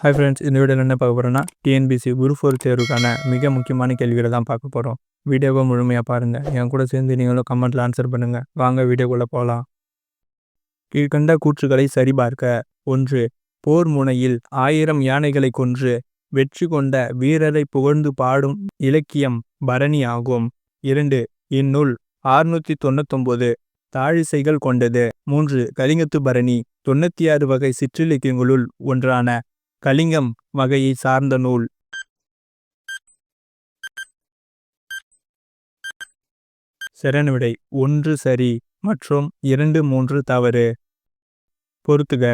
Hi friends இந்த வீடியோவில் என்ன பார்க்க போகிறோன்னா டிஎன்பிசி குரூப் ஃபோர் தேர்வுக்கான மிக முக்கியமான கேள்விகளை தான் பார்க்க போகிறோம் வீடியோவை முழுமையாக பாருங்கள் என் கூட சேர்ந்து நீங்களும் கமெண்ட்டில் ஆன்சர் பண்ணுங்கள் வாங்க வீடியோக்குள்ளே போகலாம் கீழ்கண்ட கூற்றுகளை சரிபார்க்க. ஒன்று போர் முனையில் ஆயிரம் யானைகளை கொன்று வெற்றி கொண்ட வீரரை புகழ்ந்து பாடும் இலக்கியம் பரணி ஆகும். இரண்டு இந்நூல் ஆறுநூற்றி தொண்ணூத்தொம்பது தாழிசைகள் கொண்டது. மூன்று கலிங்கத்து பரணி தொண்ணூற்றி ஆறு வகை சிற்றிலக்கியங்களுள் ஒன்றான கலிங்கம் வகையை சார்ந்த நூல். சிறனவிடை ஒன்று சரி மற்றும் இரண்டு மூன்று தவறு. பொறுத்துக.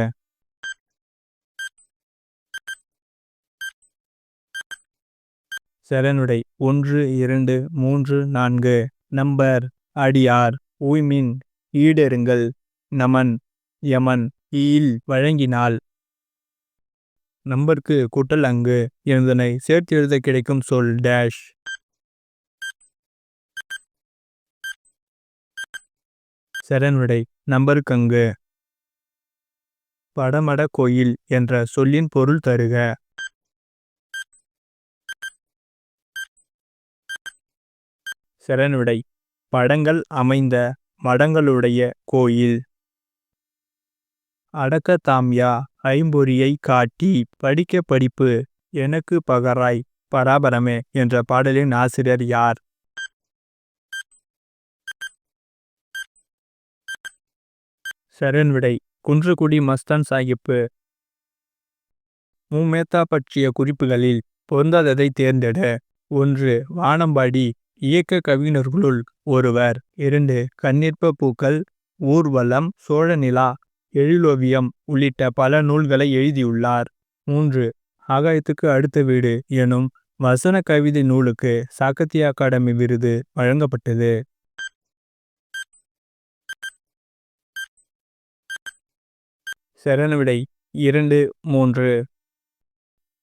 சரணுடை ஒன்று இரண்டு மூன்று நான்கு. நம்பர் அடியார் உய்மின் ஈடெருங்கள் நமன் யமன் ஈல் வழங்கினால். நம்பருக்கு கூட்டல் அங்கு என்பதனை சேர்த்து எழுத கிடைக்கும் சொல் டேஷ் சரண் நம்பருக்கு அங்கு. படமட கோயில் என்ற சொல்லின் பொருள் தருக. சரண் படங்கள் அமைந்த மடங்களுடைய கோயில். அடக்க தாம்யா ஐம்பொறியை காட்டி படிக்க படிப்பு எனக்கு பகராய் பராபரமே என்ற பாடலின் ஆசிரியர் யார்? சரண் விடை மஸ்தான் சாஹிப்பு. மூமேத்தா பற்றிய குறிப்புகளில் பொருந்தாததை தேர்ந்தெட. ஒன்று வானம்பாடி இயக்க கவிஞர்களுள் ஒருவர். இரண்டு கண்ணிற்ப பூக்கள் ஊர்வலம் சோழநிலா எழிலோவியம் உள்ளிட்ட பல நூல்களை எழுதியுள்ளார். மூன்று ஆகாயத்துக்கு அடுத்த வீடு எனும் வசன கவிதை நூலுக்கு சாக்கத்திய அகாடமி விருது வழங்கப்பட்டது. சரணவிடை இரண்டு மூன்று.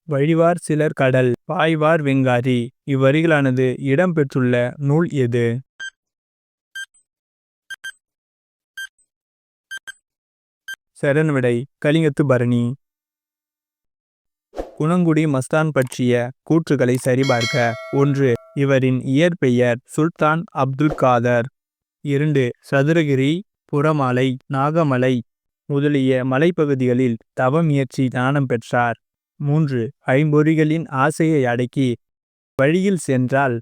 வழிவார் சிலர் கடல் பாய்வார் வெங்காரி இவ்வரிகளானது இடம்பெற்றுள்ள நூல் எது? சரண் விடை கலிங்கத்து பரணி. குணங்குடி மஸ்தான் பற்றிய கூற்றுகளை சரிபார்க்க ஒன்று இவரின் இயற்பெயர் சுல்தான் அப்துல் காதர். இரண்டு சதுரகிரி புறமாலை நாகமலை முதலிய மலைப்பகுதிகளில் தவமுயற்சி ஞானம் பெற்றார். மூன்று ஐம்பொறிகளின் ஆசையை அடக்கி வழியில் சென்றால்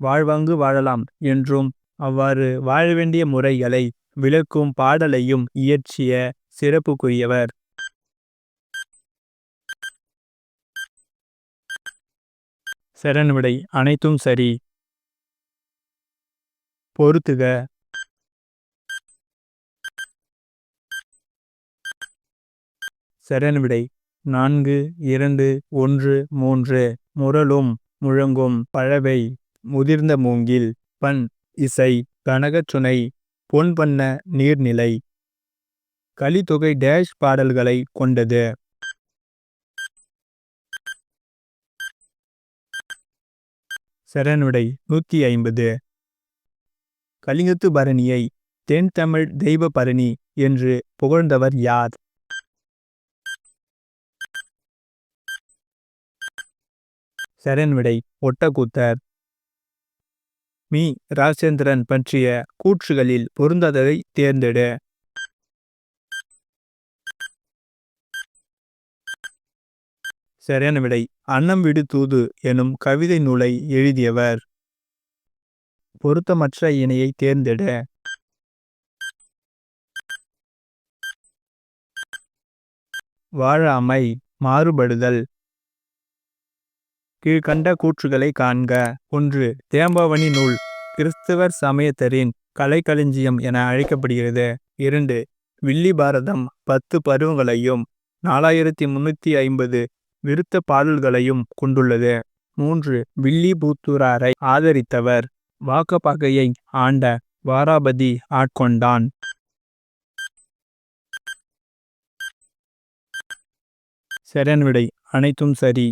வாழ்வாங்கு வாழலாம் என்றும் அவ்வாறு வாழ வேண்டிய முறைகளை விளக்கும் பாடலையும் இயற்றிய சிறப்புக்குரியவர். சரண் அனைத்தும் சரி. பொருத்துக சரண் நான்கு இரண்டு ஒன்று மூன்று. முரலும் முழங்கும் பழவை முதிர்ந்த மூங்கில் பண் இசை கனகச்சுனை பொன் பண்ண நீர்நிலை. கலித்தொகை டேஷ் பாடல்களை கொண்டது. சரணுடை நூற்றி ஐம்பது. கலிங்கத்து பரணியை தென் தமிழ் தெய்வ பரணி என்று புகழ்ந்தவர் யார்? சரண்விடை ஒட்டக்கூத்தர். மீ. ராஜேந்திரன் பற்றிய கூற்றுகளில் பொருந்தாததை தேர்ந்தெடு. சரியான விடை. அன்னம் விடு தூது எனும் கவிதை நூலை எழுதியவர். பொருத்தமற்ற இணையை தேர்ந்தெட. வாழாமை மாறுபடுதல். கீழ்கண்ட கூற்றுகளை காண்க. ஒன்று. தேம்பாவணி நூல். கிறிஸ்தவர் சமயத்தரின் கலைக்களஞ்சியம் என அழைக்கப்படுகிறது. இரண்டு. வில்லி பாரதம் பத்து பருவங்களையும் நாலாயிரத்தி முன்னூற்றி ஐம்பது விருத்த பாடல்களையும் கொண்டுள்ளது. மூன்று. வில்லிபுத்தூராரை ஆதரித்தவர். வாக்கப்பாகையை ஆண்ட வாராபதி ஆட்கொண்டான். சரியான விடை. அனைத்தும் சரி.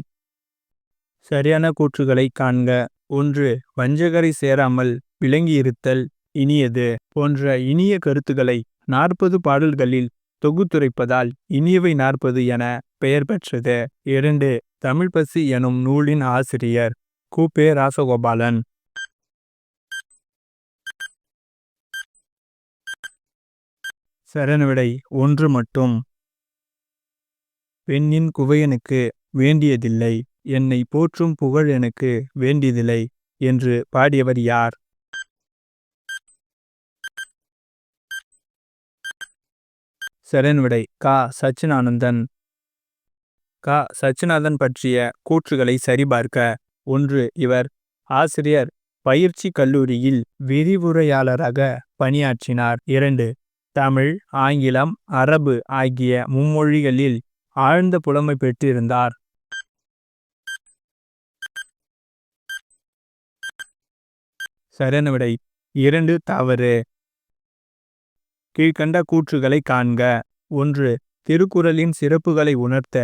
சரியான கூற்றுகளை காண்க. ஒன்று. வஞ்சகரை சேராமல் விளங்கியிருத்தல். இனியது. போன்ற இனிய கருத்துக்களை நாற்பது பாடல்களில் தொகுத்துரைப்பதால் இனியவை நாற்பது என பெயர் பெற்றது. இரண்டு தமிழ் பசி எனும் நூலின் ஆசிரியர் கூபே ராசகோபாலன். சரணவிடை ஒன்று மட்டும். பெண்ணின் குவையனுக்கு வேண்டியதில்லை என்னை போற்றும் புகழ் எனக்கு வேண்டியதில்லை என்று பாடியவர் யார்? சரண் கா. சச்சினானந்தன். க. சச்சிநாதன் பற்றிய கூற்றுகளை சரிபார்க்க ஒன்று இவர் ஆசிரியர் பயிற்சி கல்லூரியில் விரிவுரையாளராக பணியாற்றினார். இரண்டு தமிழ் ஆங்கிலம் அரபு ஆகிய மும்மொழிகளில் ஆழ்ந்த புலமை பெற்றிருந்தார். சரியான விடை இரண்டு தவறு. கீழ்கண்ட கூற்றுகளை காண்க ஒன்று திருக்குறளின் சிறப்புகளை உணர்த்த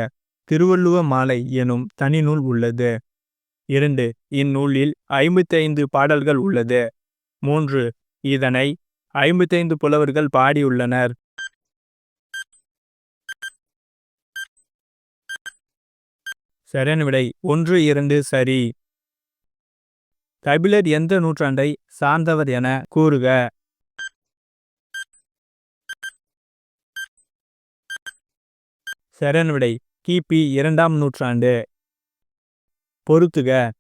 திருவள்ளுவ மாலை எனும் தனிநூல் உள்ளது. இரண்டு இந்நூலில் ஐம்பத்தைந்து பாடல்கள் உள்ளது. மூன்று இதனை ஐம்பத்தைந்து புலவர்கள் பாடியுள்ளனர். சரியான விடை ஒன்று இரண்டு சரி. கபிலர் எந்த நூற்றாண்டை சார்ந்தவர் என கூறுக. சரியான விடை கிபி இரண்டாம் நூற்றாண்டு. பொருத்துக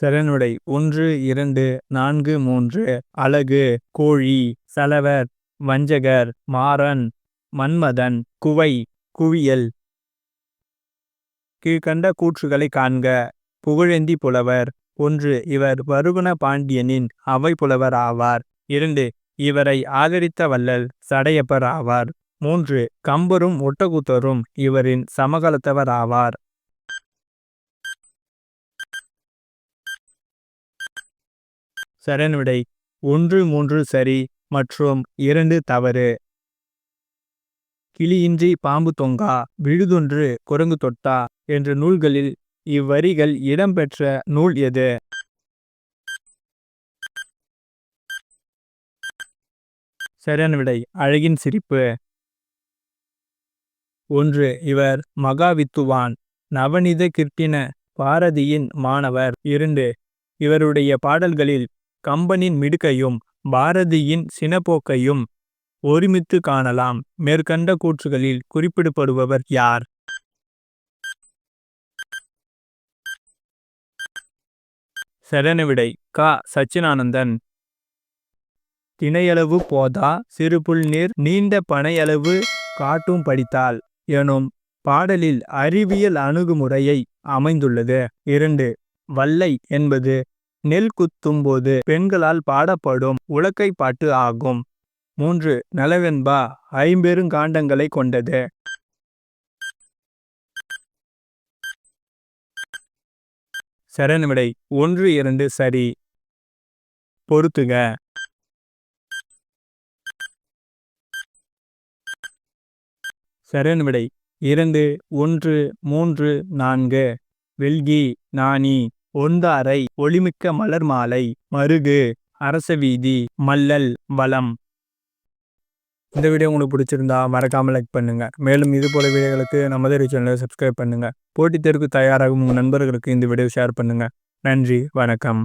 சரணுடை ஒன்று இரண்டு நான்கு மூன்று. அழகு கோழி சலவர் வஞ்சகர் மாறன் மன்மதன் குவை குவியல். கீழ்கண்ட கூற்றுகளை காண்க. புகழேந்தி புலவர். ஒன்று இவர் வருகுண பாண்டியனின் அவை புலவர் ஆவார். இரண்டு இவரை ஆதரித்த வள்ளல் சடையப்பர் ஆவார் மூன்று கம்பரும் ஒட்டகுத்தரும் இவரின் சமகாலத்தவர் ஆவார் சரண்விடை ஒன்று மூன்று சரி மற்றும் இரண்டு தவறு. கிளியின்றி பாம்பு தொங்கா விழுதொன்று குரங்கு தொட்டா என்ற நூல்களில் இவ்வரிகள் இடம்பெற்ற நூல் எது? சரியான விடை அழகின் சிரிப்பு. ஒன்று இவர் மகாவித்துவான். நவநித கிருட்டின பாரதியின் மாணவர். இரண்டு இவருடைய பாடல்களில் கம்பனின் மிடுக்கையும் பாரதியின் சினப்போக்கையும் ஒருமித்து காணலாம். மேற்கண்ட கூற்றுகளில் குறிப்பிடப்படுபவர் யார்? சரணவிடை க. சச்சினானந்தன். திணையளவு போதா சிறுபுல் நீர் நீண்ட பனையளவு காட்டும் படித்தால் எனும் பாடலில் அறிவியல் அணுகுமுறையை அமைந்துள்ளது. இரண்டு வல்லை என்பது நெல் குத்தும்போது பெண்களால் பாடப்படும் உலக்கை பாட்டு ஆகும். மூன்று நலவென்பா ஐம்பெருங்காண்டங்களை கொண்டது. சரணவிடை ஒன்று இரண்டு சரி. சரண் விடை. இரண்டு ஒன்று மூன்று நான்கு. வெல்கி நாணி. ஒந்தாரை ஒளிமிக்க மலர் மாலை. மருகு அரச வீதி. மல்லல் வளம் இந்த வீடியோ உங்களுக்கு பிடிச்சிருந்தா மறக்காமல் லைக் பண்ணுங்க. மேலும் இது போல வீடியோகளுக்கு நமது சேனலை சப்ஸ்கிரைப் பண்ணுங்கள் போட்டித் தேர்வுக்கு தயாராகும் உங்கள் நண்பர்களுக்கு இந்த வீடியோ ஷேர் பண்ணுங்கள் நன்றி வணக்கம்.